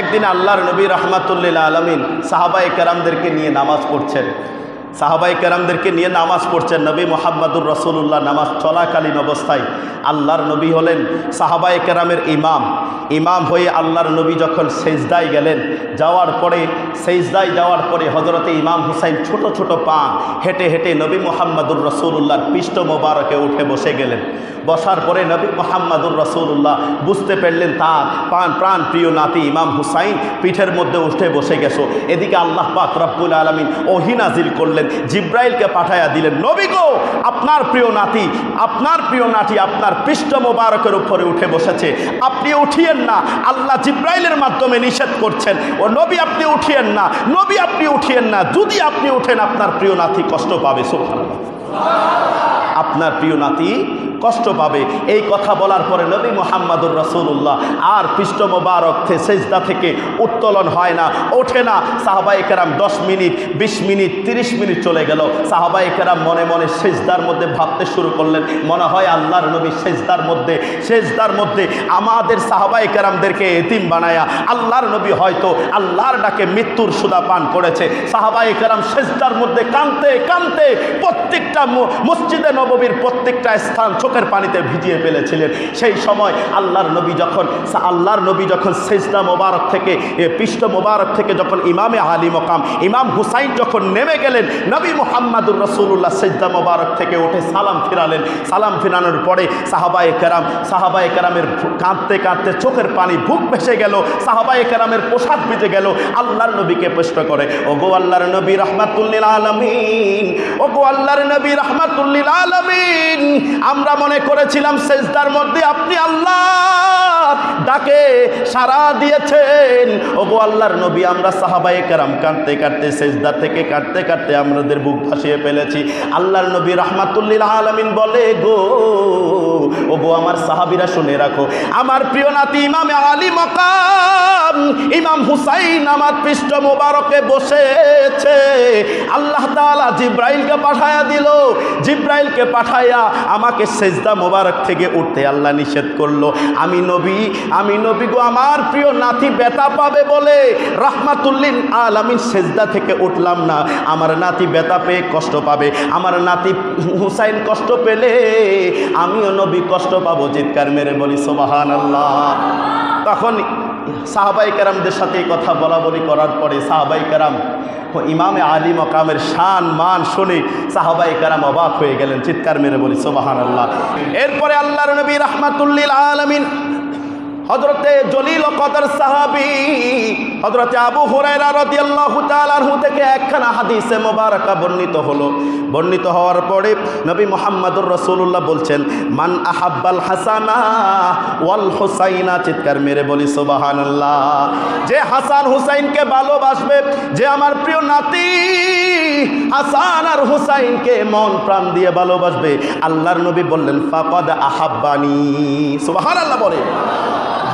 একদিন আল্লাহর নবী রহমাতুল্লিল আলমিন সাহাবাই কেরামদেরকে নিয়ে নামাজ পড়ছেন। সাহাবাই কেরামদেরকে নিয়ে নামাজ পড়ছেন নবী মোহাম্মদুর রসুল্লাহ নামাজ চলাকালীন অবস্থায়। আল্লাহর নবী হলেন সাহাবাই কেরামের ইমাম। ইমাম হয়ে আল্লাহর নবী যখন সেজদায় গেলেন, যাওয়ার পরে, সেজদায় যাওয়ার পরে হজরতে ইমাম হুসাইন ছোট ছোট পা হেঁটে হেঁটে নবী মোহাম্মদুর রসুল্লাহর পৃষ্ঠ মোবারকে উঠে বসে গেলেন। বসার পরে নবী মোহাম্মদুর রসুল্লাহ বুঝতে পারলেন তার প্রাণ প্রাণ প্রিয় নাতি ইমাম হুসাইন পিঠের মধ্যে উঠে বসে গেছো। এদিকে আল্লাহ পাক রব্বুল আলমিন ওহিনাজিল করলেন। জিব্রাইলকে পাঠাইয়া দিলেন, নবী গো, আপনার প্রিয় নাতি, আপনার প্রিয় নাতি আপনার পৃষ্ঠ মোবারকের উপরে উঠে বসেছে। আপনি উঠিয়েন না, আল্লাহ জিব্রাইলের মাধ্যমে নিষেধ করছেন। ও নবী, আপনি উঠিয়েন না, নবী, আপনি উঠিয়েন না। যদি আপনি উঠেন, আপনার প্রিয় নাতি কষ্ট পাবে, সুবহানাল্লাহ। আপনার প্রিয় নাতি কষ্ট পাবে। এই কথা বলার পরে নবী মোহাম্মদুর রসুল্লাহ আর পৃষ্ঠ মোবারক সেজদা থেকে উত্তোলন হয় না, ওঠে না। সাহাবাই কেরাম দশ মিনিট ২০ মিনিট ৩০ মিনিট চলে গেল। সাহাবাই কেরাম মনে মনে সেজদার মধ্যে ভাবতে শুরু করলেন, মনে হয় আল্লাহর নবী সেজদার মধ্যে সেজদার মধ্যে আমাদের সাহাবাই কেরামদেরকে এতিম বানায়া, আল্লাহর নবী হয়তো আল্লাহর ডাকে মৃত্যুর সুদা পান করেছে। সাহাবাই কেরাম সেজদার মধ্যে কানতে কানতে প্রত্যেকটা মসজিদে নববীর প্রত্যেকটা স্থান চোখের পানিতে ভিজিয়ে ফেলেছিলেন। সেই সময় আল্লাহর নবী যখন আল্লাহর নবী যখন সেজদা মোবারক থেকে পৃষ্ঠ মোবারক থেকে যখন ইমামে আলী মকাম, ইমাম হুসাইন যখন নেমে গেলেন, নবী মোহাম্মদুর রসুল্লাহ সেজদা মোবারক থেকে উঠে সালাম ফিরালেন। সালাম ফিরানোর পরে সাহাবায়ে কেরাম, সাহাবায়ে কেরামের কাঁদতে কাঁদতে চোখের পানি বুক ভেসে গেল, সাহাবায়ে কেরামের পোশাক ভিজে গেল, আল্লাহর নবীকে প্রশ্ন করে ও গো আল্লাহর নবী রহমাতুল্লিল আলমিন ও গো আল্লাহর নবী রহমাতুল্লিল আলমিন। আমরা মনে করেছিলাম সেজদার মধ্যে আপনি আল্লাহ। ডাকে সারা দিয়েছেন। ও গো আল্লাহর নবী, আমরা সাহাবায়ে কেরাম কাঁদতে কাঁদতে, সেজদা থেকে কাঁদতে কাঁদতে আমাদের বুক ভাসিয়ে ফেলেছি। আল্লাহর নবী রহমাতুল্লিল আলমিন বলে, গো ও গো আমার সাহাবিরা শুনে রাখো। আমার প্রিয় নাতি ইমামে আলী মকাম, ইমাম হুসাইন আমার পৃষ্ঠ মোবারকে বসেছে। আল্লাহ তাআলা জিব্রাইলকে পাঠায়া দিল। জিব্রাইলকে পাঠায়া আমাকে সেজদা মোবারক থেকে উঠতে আল্লাহ নিষেধ করল। আমি নবী আমি নবী গো, আমার প্রিয় নাতি বেতা পাবে বলে রাহমাতুল্লিন আলামিন সেজদা থেকে উঠলাম না। আমার নাতি বেতা পেয়ে কষ্ট পাবে। আমার নাতি হুসাইন কষ্ট পেলে আমিও নবী কষ্ট পাবো, চিৎকার মেরে বলি সোবাহান আল্লাহ তখন সাহাবাই কেরামদের সাথে কথা বলা বলি করার পরে সাহাবাই কেরাম ইমামে আলী মকামের শান, মান শুনে সাহাবাই কেরাম অবাক হয়ে গেলেন, চিৎকার মেরে বলি সোবাহান আল্লাহ এরপরে আল্লাহর নবী রহমাতুল্লিল আলমিন হজরতে জলিল কদর সাহাবি হজরতে আবু হুরায়রা রাদিয়াল্লাহু তাআলা আনহু থেকে একখানা হাদিসে মোবারকা বর্ণিত হলো। বর্ণিত হওয়ার পরে নবী মুহাম্মদুর রাসূলুল্লাহ বলছেন, মান আহাব্বাল হাসানা ওয়াল হুসাইনা, চিৎকার মেরে বলি, সুবহানাল্লাহ। যে হাসান হুসাইনকে ভালোবাসবে, যে আমার প্রিয় নাতি হাসান আর হুসাইনকে মন প্রাণ দিয়ে ভালোবাসবে, আল্লাহর নবী বললেন, ফাকাদ আহাব্বানি। সুবহানাল্লাহ বলে।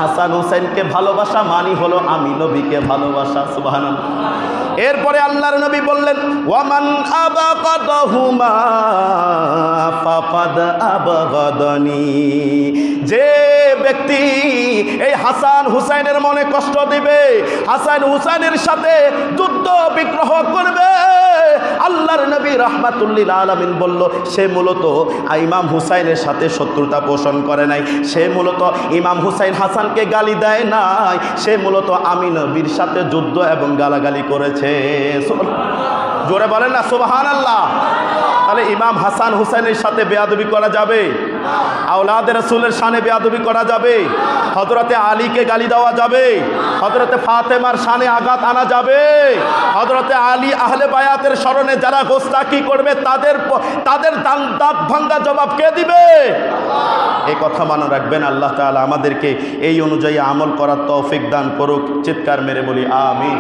হাসান হুসাইনকে ভালোবাসা মানি হলো আমি নবীকে ভালোবাসা সুবাহান এরপরে আল্লাহর নবী বললেন, ওয়ামান আবাকাদহুমা ফাকাদ আবাগাদানি। যে ব্যক্তি এই হাসান হুসাইনের মনে কষ্ট দিবে, হাসান হুসাইনের সাথে যুদ্ধ বিগ্রহ করবে রহমাতুল্লিল আলমিন বলল, সে মূলত ইমাম হুসাইনের সাথে শত্রুতা পোষণ করে নাই। সে মূলত ইমাম হুসাইন হাসানকে গালি দেয় নাই। সে মূলত আমি নবীর সাথে যুদ্ধ এবং গালাগালি করেছে। জোরে বলেন না সুবাহান আল্লাহ তাহলে ইমাম হাসান হুসাইনের সাথে বেয়াদবি করা যাবে? আওলাদের রসুলের সানে বেয়াদবি করা যাবে? হজরতে আলীকে গালি দেওয়া যাবে? হজরতে ফাতেমার সানে আঘাত আনা যাবে? হজরতে আলী আহলে বায়াতের স্মরণে যারা গোস্তাকি করবে, তাদের তাদের দাঁত ভাঙ্গা জবাব কে দিবে? এই কথা মনে রাখবেন, আল্লাহ তাআলা আমাদেরকে এই অনুযায়ী আমল করার তৌফিক দান করুক, চিৎকার মেরে বলি, আমিন।